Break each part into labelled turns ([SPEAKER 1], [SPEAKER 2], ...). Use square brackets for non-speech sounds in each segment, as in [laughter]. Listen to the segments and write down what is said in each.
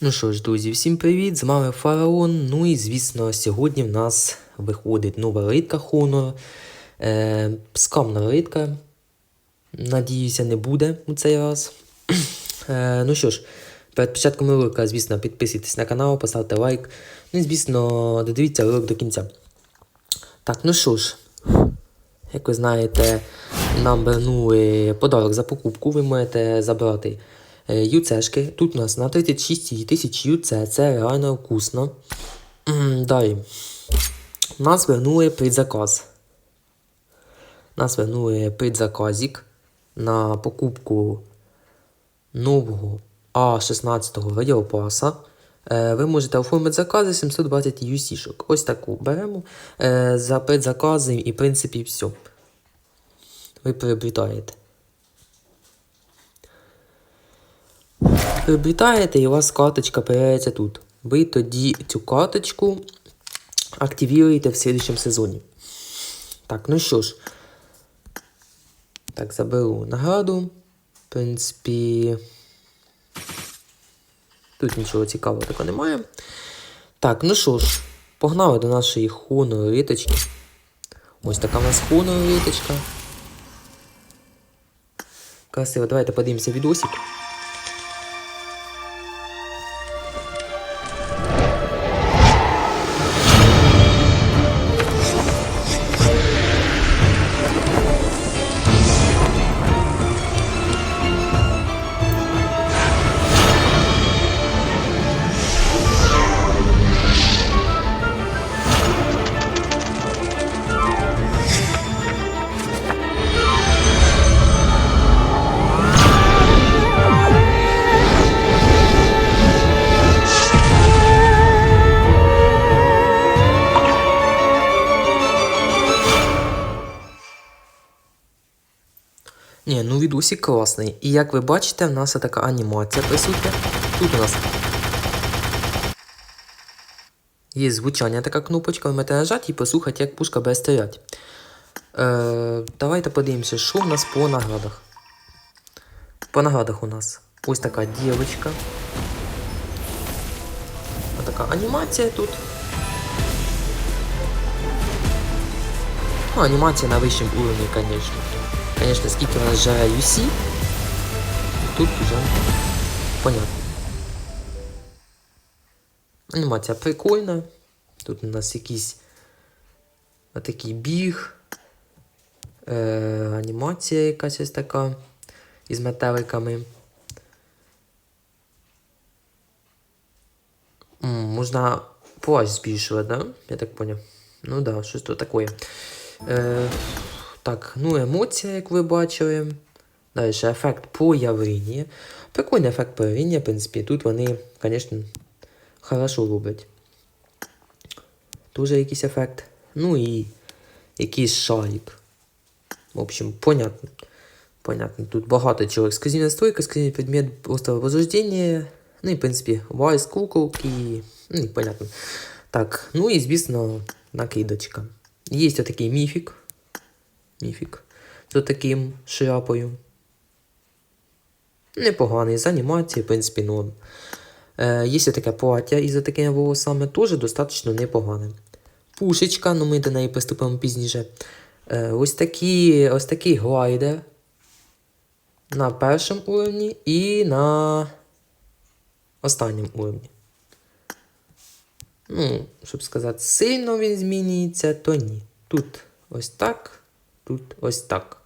[SPEAKER 1] Ну що ж, друзі, всім привіт! З вами Фараон. Ну і звісно, сьогодні в нас виходить нова ридка Honor. Е, скамна ридка. Надіюся, не буде у цей раз. [clears throat] Е, ну що ж, перед початком ролика, звісно, підписуйтесь на канал, поставте лайк. Ну і звісно, додивіться ролик до кінця. Так, ну що ж, як ви знаєте, нам вернули подарок за покупку. Ви можете забрати юцешки. Тут у нас на 36 тисяч юце, це реально вкусно. Далі. Нас вернули предзаказ. Нас вернули предзаказик на покупку нового А16 радіопаса. Е, Ви можете оформити закази 720 UC-шок. Ось таку беремо е, за предзакази і в принципі все. Ви приобретаєте. Приобретаєте і у вас карточка появляється тут. Ви тоді цю карточку активуєте в слідчому сезоні. Так, ну що ж. Так, заберу награду. В принципі. Тут нічого цікавого такого немає. Так, ну що ж, погнали до нашої Honor риточки. Ось така у нас Honor риточка. Красиво, давайте подивимося відосик. Ні, ну відосик класний. І як ви бачите, в нас така анімація присутня. Тут у нас є звучання така кнопочка, ви можете нажати і послухати, як пушка буде стріляти. Е, давайте подивимося, що в нас по наградах. По наградах у нас ось така дівчинка. Ось така анімація тут. Ну, анімація на вищому уровні, звісно. Конечно, скільки у нас жаре UC, тут уже понятно. Анімація прикольна. Тут у нас якийсь отакий біг. Е, анімація якась ось така із метеликами. М, можна плащ збільшувати, да? Я так поняв. Ну да, щось то таке. Е, так, ну емоція, як ви бачили. Далі ефект появлення. Прикольний ефект появлення, в принципі, тут вони, звісно, хорошо роблять. Дуже якийсь ефект. Ну і якийсь шарик. В общем, понятно. Понятно, тут багато чого. Ексклюзивна стойка, ексклюзивний предмет острого возрождения. Ну і, в принципі, вайс, куколки. Ну і понятно. Так, ну і, звісно, накидочка. Є такий міфік. Міфік. З таким шляпою. Непоганий з анімації, в принципі, норм. Е, є таке плаття із такими волосами, теж достатньо непогане. Пушечка, ну ми до неї приступимо пізніше. Е, ось, такі, ось такий глайдер на першому уровні і на останньому уровні. Ну, щоб сказати, сильно він змінюється, то ні. Тут ось так, тут ось так.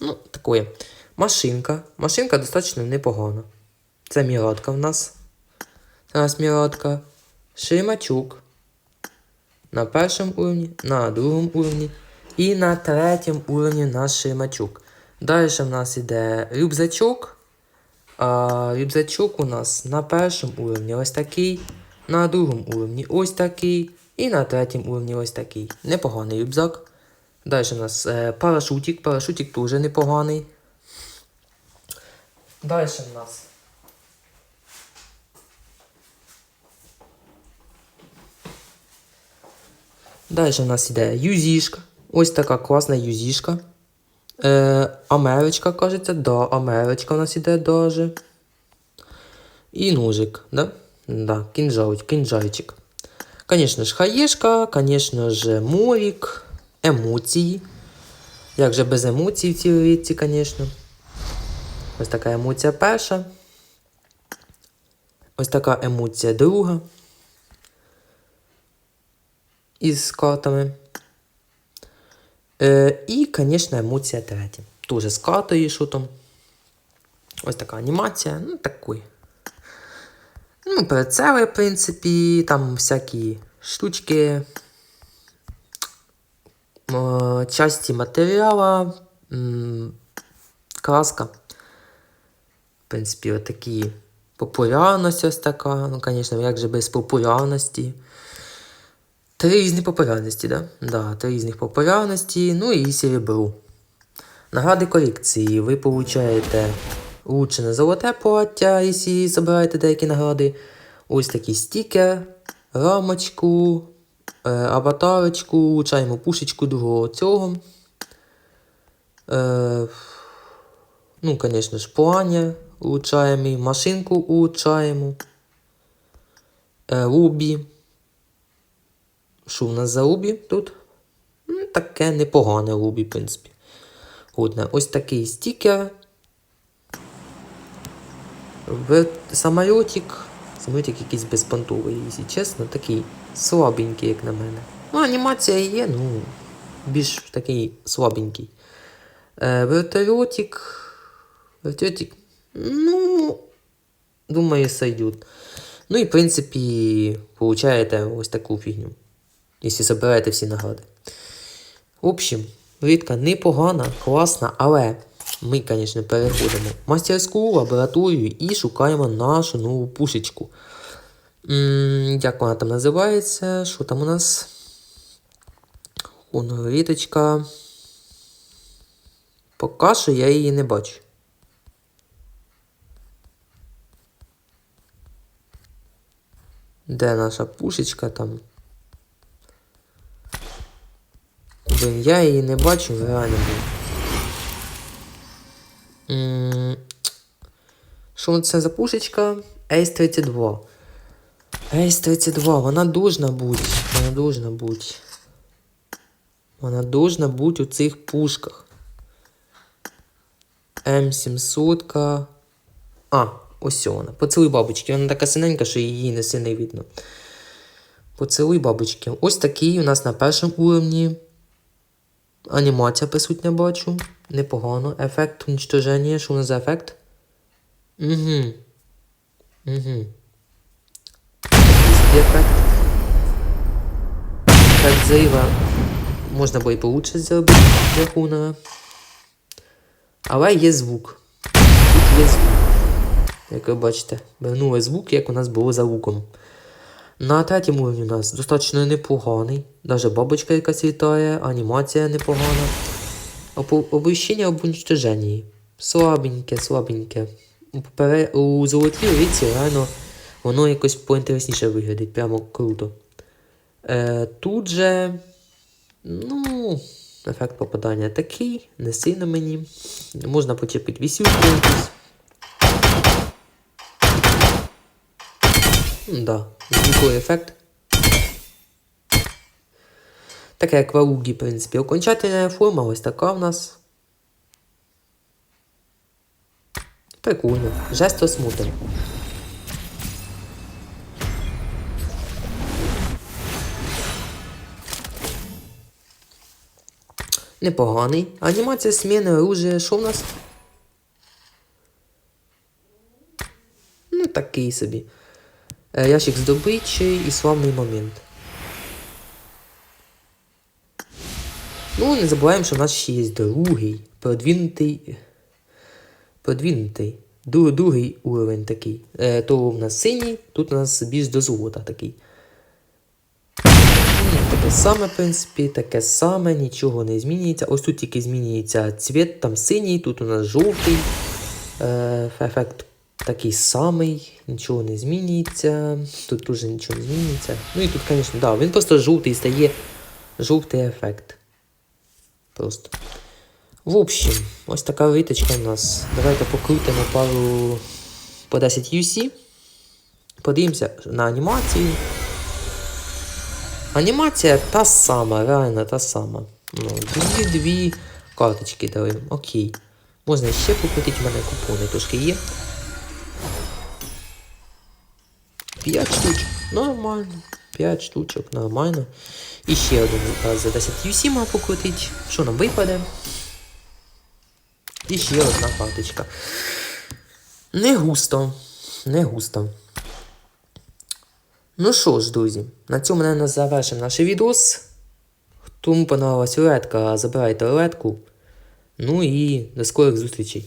[SPEAKER 1] Ну, такое. Машинка. Машинка достатньо непогана. Це мірадка в нас. Це у нас мірадка. Шимачук. На першому уровні, на другому уровні і на третьому уровні наш шимачук. Далі в нас іде рюкзачок. А рюкзачок у нас на першому уровні ось такий, на другому уровні ось такий, і на третьому уровні ось такий. Непоганий рюкзак. Далі у нас е, парашутик. Парашутик теж непоганий. Далі у нас. Далі у нас іде юзішка. Ось така класна юзішка. Е, Америчка, кажеться, да, Америчка у нас іде даже. І ножик, да? Да, кинжал, кинжальчик. Конечно ж, хаєшка, конечно ж, морік, емоції. Як же без емоцій в цій рідці, звісно. Ось така емоція перша. Ось така емоція друга. Із картами. Е, і, звісно, емоція третя. Тоже з картою, що там. Ось така анімація. Ну, такий. Ну, перцевий, в принципі, там всякі штучки. Е, часті матеріала, краска. В принципі, отакі популярність ось така. Ну, звісно, як же без популярності. Три різні популярності, да? Да, три різних популярності, ну і серебро. Награди колекції. Ви получаєте улучшене золоте плаття, якщо збираєте деякі награди. Ось такий стікер, рамочку, аватарочку, улучшаємо пушечку другого цього. Е, ну, звісно ж, планер улучшаємо, машинку улучшаємо. Е, лубі. Що в нас за лубі тут? Ну, таке непогане лубі, в принципі. Одне. Ось такий стікер. В самолітик. Самолітик якийсь безпонтовий, якщо чесно, такий слабенький, як на мене. Ну, анімація є, ну, більш такий слабенький. Е, вертольотик. Вертольотик. Ну, думаю, сойдет. Ну і, в принципі, получаєте ось таку фігню. Якщо збираєте всі награди. В общем, рідка непогана, класна, але ми, звісно, переходимо в мастерську, лабораторію і шукаємо нашу нову пушечку. М, Як вона там називається? Що там у нас? Ріточка. Поки що я її не бачу. Де наша пушечка там? Блін, я її не бачу, реально. Що це за пушечка? Ace 32. Ace 32, вона должна бути. Вона должна бути. Вона должна бути у цих пушках. М700. А, ось вона. Поцілуй бабочки. Вона така синенька, що її не сильно видно. Поцілуй бабочки. Ось такий у нас на першому уровні. Анімація присутня бачу. Непогано. Ефект уничтоження. Що у нас за ефект? Угу. Угу. Ефект. Ефект зрива. Можна було і получше зробити для. Але є звук. Тут є звук. Як ви бачите, вернули звук, як у нас було за луком. На третьому уровні у нас достатньо непоганий. Даже бабочка якась літає, анімація непогана. Опо- Оповіщення об уничтоженні. Слабеньке, слабеньке. У, золотій ріці реально воно якось поінтересніше виглядить, прямо круто. Е, тут же. Ну, ефект попадання такий, не сильно мені. Можна почепити якусь. М, Да, звуковий ефект. Таке як в Аугі, в принципі. Окончательна форма ось така в нас. Прикольно. Жест осмотр. Непоганий. Анімація зміни оружия. Що в нас? Ну, такий собі. Е, Ящик здобичий і славний момент. Ну, не забуваємо, що в нас ще є другий. Продвинутий. Дру- Другий уровень такий. Е, то у нас синій, тут у нас більш до золота такий. Ну, Таке саме, в принципі, таке саме, нічого не змінюється. Ось тут тільки змінюється цвіт, там синій, тут у нас жовтий. Е, ефект такий самий, нічого не змінюється. Тут теж нічого не змінюється. Ну і тут, звісно, да, він просто жовтий стає жовтий ефект. Просто. В общем, ось така виточка у нас. Давайте покрутимо пару по 10 UC. Подивимося на анімацію. Анімація та сама, реально та сама. Ну, дві-дві карточки дали. Окей. Можна ще покрутити, в мене купони трошки є. 5 штучок. Нормально. 5 штучок, нормально. І ще один за 10 UC мав покрутити. Що нам випаде? І ще одна карточка. Не густо. Не густо. Ну що ж, друзі, на цьому, наверное, завершимо наш відос. Кому понравилась рулетка, забирайте рулетку. Ну і до скорих зустрічей.